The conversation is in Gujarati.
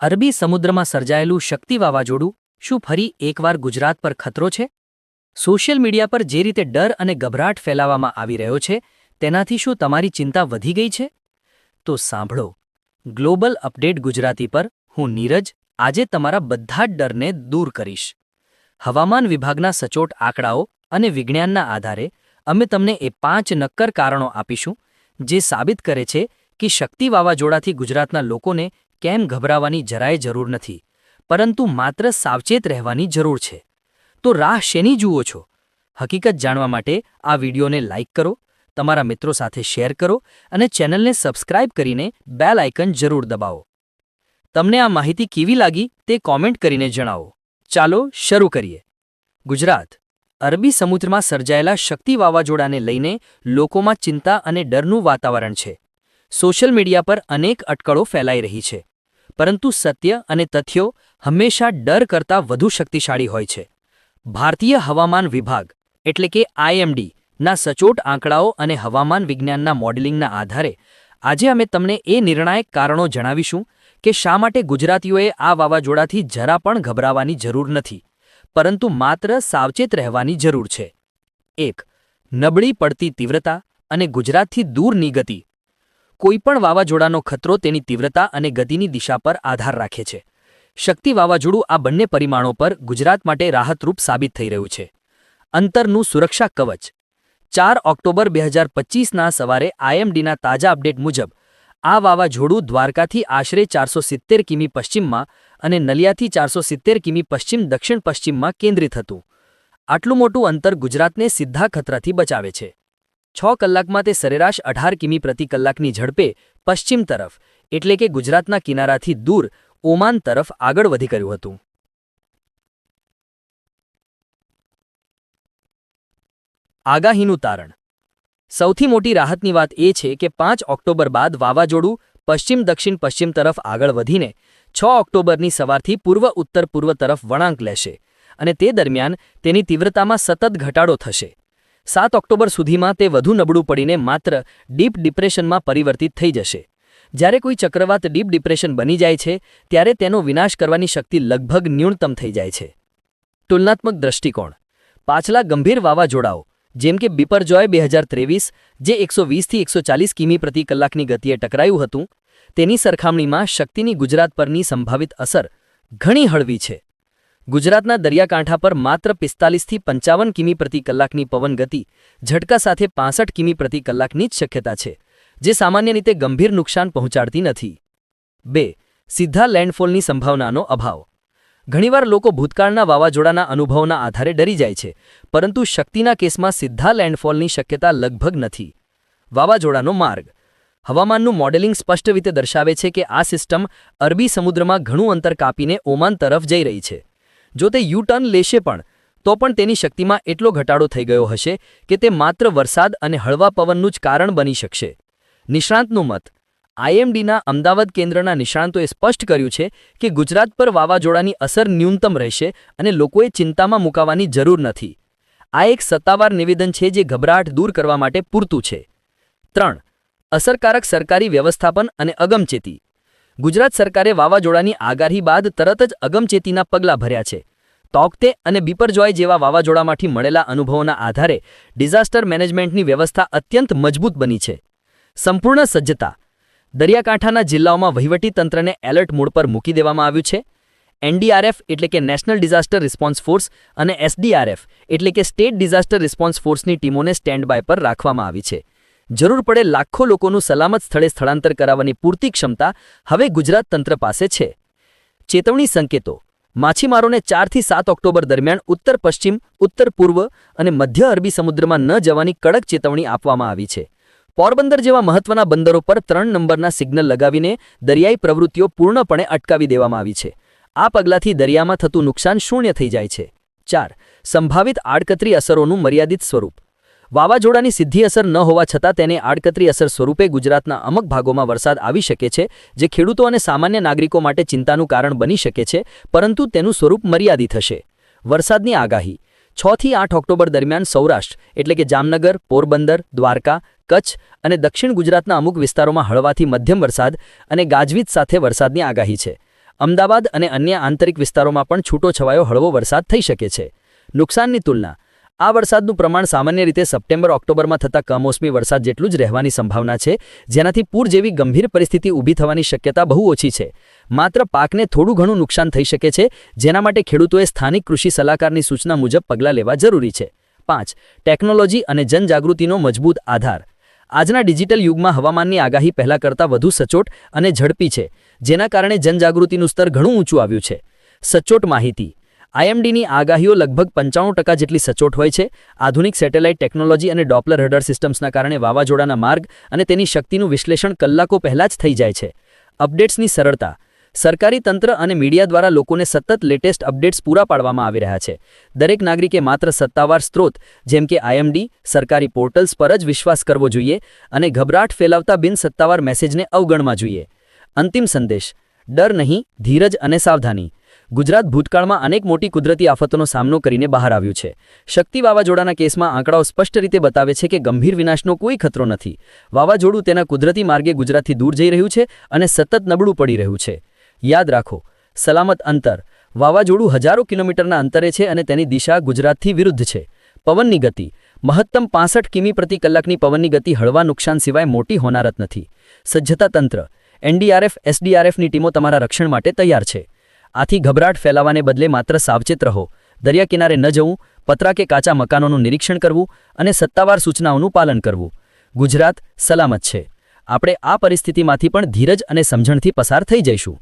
અરબી સમુદ્રમાં સર્જાયેલું શક્તિ વાવાઝોડું શું ફરી એકવાર ગુજરાત પર ખતરો છે? સોશિયલ મીડિયા પર જે રીતે ડર અને ગભરાટ ફેલાવવામાં આવી રહ્યો છે, તેનાથી શું તમારી ચિંતા વધી ગઈ છે? તો સાંભળો, ગ્લોબલ અપડેટ ગુજરાતી પર હું નીરજ આજે તમારા બધા જ ડરને દૂર કરીશ. હવામાન વિભાગના સચોટ આંકડાઓ અને વિજ્ઞાનના આધારે અમે તમને એ પાંચ નક્કર કારણો આપીશું, જે સાબિત કરે છે કે શક્તિ વાવાઝોડાથી ગુજરાતના લોકોને કેમ ગભરાવાની જરાય જરૂર નથી, પરંતુ માત્ર સાવચેત રહેવાની જરૂર છે. તો રાહ શેની જુઓ છો? હકીકત જાણવા માટે આ વિડીયોને લાઇક કરો, તમારા મિત્રો સાથે શેર કરો અને ચેનલને સબસ્ક્રાઇબ કરીને બેલ આઇકન જરૂર દબાવો. તમને આ માહિતી કેવી લાગી તે કોમેન્ટ કરીને જણાવો. ચાલો શરૂ કરીએ. ગુજરાત. અરબી સમુદ્રમાં સર્જાયેલા શક્તિ વાવાઝોડાને લઈને લોકોમાં ચિંતા અને ડરનું વાતાવરણ છે. સોશિયલ મીડિયા પર અનેક અટકળો ફેલાઈ રહી છે. પરંતુ સત્ય અને તથ્યો હંમેશા ડર કરતાં વધુ શક્તિશાળી હોય છે. ભારતીય હવામાન વિભાગ, એટલે કે આઈએમડી ના સચોટ આંકડાઓ અને હવામાન વિજ્ઞાનના મોડેલિંગના આધારે આજે અમે તમને એ નિર્ણાયક કારણો જણાવીશું કે શા માટે ગુજરાતીઓએ આ વાવાઝોડાથી જરા પણ ગભરાવાની જરૂર નથી, પરંતુ માત્ર સાવચેત રહેવાની જરૂર છે. એક, નબળી પડતી તીવ્રતા અને ગુજરાતથી દૂરની ગતિ કોઈપણ વાવાઝોડાનો ખતરો તેની તીવ્રતા અને ગતિની દિશા પર આધાર રાખે છે. શક્તિ વાવાઝોડું આ બંને પરિમાણો પર ગુજરાત માટે રાહતરૂપ સાબિત થઈ રહ્યું છે. અંતરનું સુરક્ષા કવચ. ચાર ઓક્ટોબર બે હજાર પચીસના સવારે આઈએમડીના તાજા અપડેટ મુજબ, આ વાવાઝોડું દ્વારકાથી આશરે ચારસો સિત્તેર કિમી પશ્ચિમમાં અને નલિયાથી ચારસો સિત્તેર કિમી પશ્ચિમ દક્ષિણ પશ્ચિમમાં કેન્દ્રિત હતું. આટલું મોટું અંતર ગુજરાતને સીધા ખતરાથી બચાવે છે. છ કલાકમાં તે સરેરાશ અઢાર કિમી પ્રતિ કલાકની ઝડપે પશ્ચિમ તરફ, એટલે કે ગુજરાતના કિનારાથી દૂર, ઓમાન તરફ આગળ વધી કર્યું હતું. આગાહીનું તારણ. સૌથી મોટી રાહતની વાત એ છે કે પાંચ ઓક્ટોબર બાદ વાવાઝોડું પશ્ચિમ દક્ષિણ પશ્ચિમ તરફ આગળ વધીને છ ઓક્ટોબરની સવારથી પૂર્વ ઉત્તર પૂર્વ તરફ વળાંક લેશે અને તે દરમિયાન તેની તીવ્રતામાં સતત ઘટાડો થશે. સાત ઓક્ટોબર સુધીમાં તે વધુ નબળું પડીને માત્ર ડીપ ડિપ્રેશનમાં પરિવર્તિત થઈ જશે. જ્યારે કોઈ ચક્રવાત ડીપ ડિપ્રેશન બની જાય છે, ત્યારે તેનો વિનાશ કરવાની શક્તિ લગભગ ન્યૂનતમ થઈ જાય છે. તુલનાત્મક દ્રષ્ટિકોણ. પાછલા ગંભીર વાવાઝોડાઓ, જેમ કે બિપરજોય બે હજાર ત્રેવીસ, જે એકસો વીસથી એકસો ચાલીસ કિમી પ્રતિ કલાકની ગતિએ ટકરાયું હતું, તેની સરખામણીમાં શક્તિની ગુજરાત પરની સંભવિત અસર ઘણી હળવી છે. ગુજરાતના દરિયાકાંઠા પર માત્ર પિસ્તાલીસથી પંચાવન કિમી પ્રતિ કલાકની પવન ગતિ, ઝટકા સાથે પાસઠ કિમી પ્રતિ કલાકની જ શક્યતા છે, જે સામાન્ય રીતે ગંભીર નુકસાન પહોંચાડતી નથી. બે, સીધા લેન્ડફોલની સંભાવનાનો અભાવ. ઘણીવાર લોકો ભૂતકાળના વાવાઝોડાના અનુભવના આધારે ડરી જાય છે, પરંતુ શક્તિના કેસમાં સીધા લેન્ડફોલની શક્યતા લગભગ નથી. વાવાઝોડાનો માર્ગ. હવામાનનું મોડેલિંગ સ્પષ્ટ રીતે દર્શાવે છે કે આ સિસ્ટમ અરબી સમુદ્રમાં ઘણું અંતર કાપીને ઓમાન તરફ જઈ રહી છે. જો તે યુ ટર્ન લેશે પણ, તો પણ તેની શક્તિમાં એટલો ઘટાડો થઈ ગયો હશે કે તે માત્ર વરસાદ અને હળવા પવનનું જ કારણ બની શકશે. નિષ્ણાંતનું મત. આઈએમડીના અમદાવાદ કેન્દ્રના નિષ્ણાંતોએ સ્પષ્ટ કર્યું છે કે ગુજરાત પર વાવાઝોડાની અસર ન્યૂનતમ રહેશે અને લોકોએ ચિંતામાં મુકાવાની જરૂર નથી. આ એક સત્તાવાર નિવેદન છે જે ગભરાટ દૂર કરવા માટે પૂરતું છે. ત્રણ. અસરકારક સરકારી વ્યવસ્થાપન અને અગમચેતી. ગુજરાત સરકારે વાવાઝોડાની આગાહી બાદ તરત જ અગમચેતીના પગલાં ભર્યા છે. તોકતે અને બીપરજોય જેવા વાવાઝોડામાંથી મળેલા અનુભવોના આધારે ડિઝાસ્ટર મેનેજમેન્ટની વ્યવસ્થા અત્યંત મજબૂત બની છે. સંપૂર્ણ સજ્જતા. દરિયાકાંઠાના જિલ્લાઓમાં વહીવટીતંત્રને એલર્ટ મોડ પર મૂકી દેવામાં આવ્યું છે. એનડીઆરએફ એટલે કે નેશનલ ડિઝાસ્ટર રિસ્પોન્સ ફોર્સ અને એસડીઆરએફ એટલે કે સ્ટેટ ડિઝાસ્ટર રિસ્પોન્સ ફોર્સની ટીમોને સ્ટેન્ડ પર રાખવામાં આવી છે. જરૂર પડે લાખો લોકોનું સલામત સ્થળે સ્થળાંતર કરાવવાની પૂરતી ક્ષમતા હવે ગુજરાત તંત્ર પાસે છે. ચેતવણી સંકેતો. માછીમારોને ચારથી સાત ઓક્ટોબર દરમિયાન ઉત્તર પશ્ચિમ, ઉત્તર પૂર્વ અને મધ્ય અરબી સમુદ્રમાં ન જવાની કડક ચેતવણી આપવામાં આવી છે. પોરબંદર જેવા મહત્વના બંદરો પર ત્રણ નંબરના સિગ્નલ લગાવીને દરિયાઈ પ્રવૃત્તિઓ પૂર્ણપણે અટકાવી દેવામાં આવી છે. આ પગલાંથી દરિયામાં થતું નુકસાન શૂન્ય થઈ જાય છે. ચાર. સંભાવિત આડકતરી અસરોનું મર્યાદિત સ્વરૂપ. વાવાઝોડાની સીધી અસર ન હોવા છતાં તેને આડકતરી અસર સ્વરૂપે ગુજરાતના અમુક ભાગોમાં વરસાદ આવી શકે છે, જે ખેડૂતો અને સામાન્ય નાગરિકો માટે ચિંતાનું કારણ બની શકે છે, પરંતુ તેનું સ્વરૂપ મર્યાદિત હશે. વરસાદની આગાહી. છથી આઠ ઓક્ટોબર દરમિયાન સૌરાષ્ટ્ર, એટલે કે જામનગર, પોરબંદર, દ્વારકા, કચ્છ અને દક્ષિણ ગુજરાતના અમુક વિસ્તારોમાં હળવાથી મધ્યમ વરસાદ અને ગાજવીજ સાથે વરસાદની આગાહી છે. અમદાવાદ અને અન્ય આંતરિક વિસ્તારોમાં પણ છૂટો છવાયો હળવો વરસાદ થઈ શકે છે. નુકસાનની તુલના. આ વરસાદનું પ્રમાણ સામાન્ય રીતે સપ્ટેમ્બર, ઓક્ટોબરમાં થતા કમોસમી વરસાદ જેટલું જ રહેવાની સંભાવના છે, જેનાથી પૂર જેવી ગંભીર પરિસ્થિતિ ઊભી થવાની શક્યતા બહુ ઓછી છે. માત્ર પાકને થોડું ઘણું નુકસાન થઈ શકે છે, જેના માટે ખેડૂતોએ સ્થાનિક કૃષિ સલાહકારની સૂચના મુજબ પગલાં લેવા જરૂરી છે. પાંચ, ટેકનોલોજી અને જનજાગૃતિનો મજબૂત આધાર. આજના ડિજિટલ યુગમાં હવામાનની આગાહી પહેલાં કરતાં વધુ સચોટ અને ઝડપી છે, જેના કારણે જનજાગૃતિનું સ્તર ઘણું ઊંચું આવ્યું છે. સચોટ માહિતી. આઈએમડીની આગાહીઓ લગભગ પંચાણું ટકા જેટલી સચોટ હોય છે. આધુનિક સેટેલાઇટ ટેકનોલોજી અને ડોપલર રડાર સિસ્ટમ્સના કારણે વાવાઝોડાના માર્ગ અને તેની શક્તિનું વિશ્લેષણ કલાકો પહેલાં જ થઈ જાય છે. અપડેટ્સની સરળતા. સરકારી તંત્ર અને મીડિયા દ્વારા લોકોને સતત લેટેસ્ટ અપડેટ્સ પૂરા પાડવામાં આવી રહ્યા છે. દરેક નાગરિકે માત્ર સત્તાવાર સ્ત્રોત, જેમ કે આઈએમડી, સરકારી પોર્ટલ્સ પર જ વિશ્વાસ કરવો જોઈએ અને ગભરાટ ફેલાવતા બિનસત્તાવાર મેસેજને અવગણવા જોઈએ. અંતિમ સંદેશ. ડર નહીં, ધીરજ અને સાવધાની. ગુજરાત ભૂતકાળમાં અનેક મોટી કુદરતી આફતોનો સામનો કરીને બહાર આવ્યું છે. શક્તિ વાવાઝોડાના કેસમાં આંકડાઓ સ્પષ્ટ રીતે બતાવે છે કે ગંભીર વિનાશનો કોઈ ખતરો નથી. વાવાઝોડું તેના કુદરતી માર્ગે ગુજરાતથી દૂર જઈ રહ્યું છે અને સતત નબળું પડી રહ્યું છે. યાદ રાખો, સલામત અંતર. વાવાઝોડું હજારો કિલોમીટરના અંતરે છે અને તેની દિશા ગુજરાતથી વિરુદ્ધ છે. પવનની ગતિ. મહત્તમ પાસઠ કિમી પ્રતિ કલાકની પવનની ગતિ હળવા નુકસાન સિવાય મોટી હોનારત નથી. સજ્જતા તંત્ર. એનડીઆરએફ, એસડીઆરએફની ટીમો તમારા રક્ષણ માટે તૈયાર છે. આથી ગભરાટ ફેલાવાને બદલે માત્ર સાવચેત રહો. દરિયા કિનારે ન જવું, પતરા કે કાચા મકાનોનું નિરીક્ષણ કરવું અને સત્તાવાર સૂચનાઓનું પાલન કરવું. ગુજરાત સલામત છે. આપણે આ પરિસ્થિતિમાંથી પણ ધીરજ અને સમજણથી પસાર થઈ જઈશું.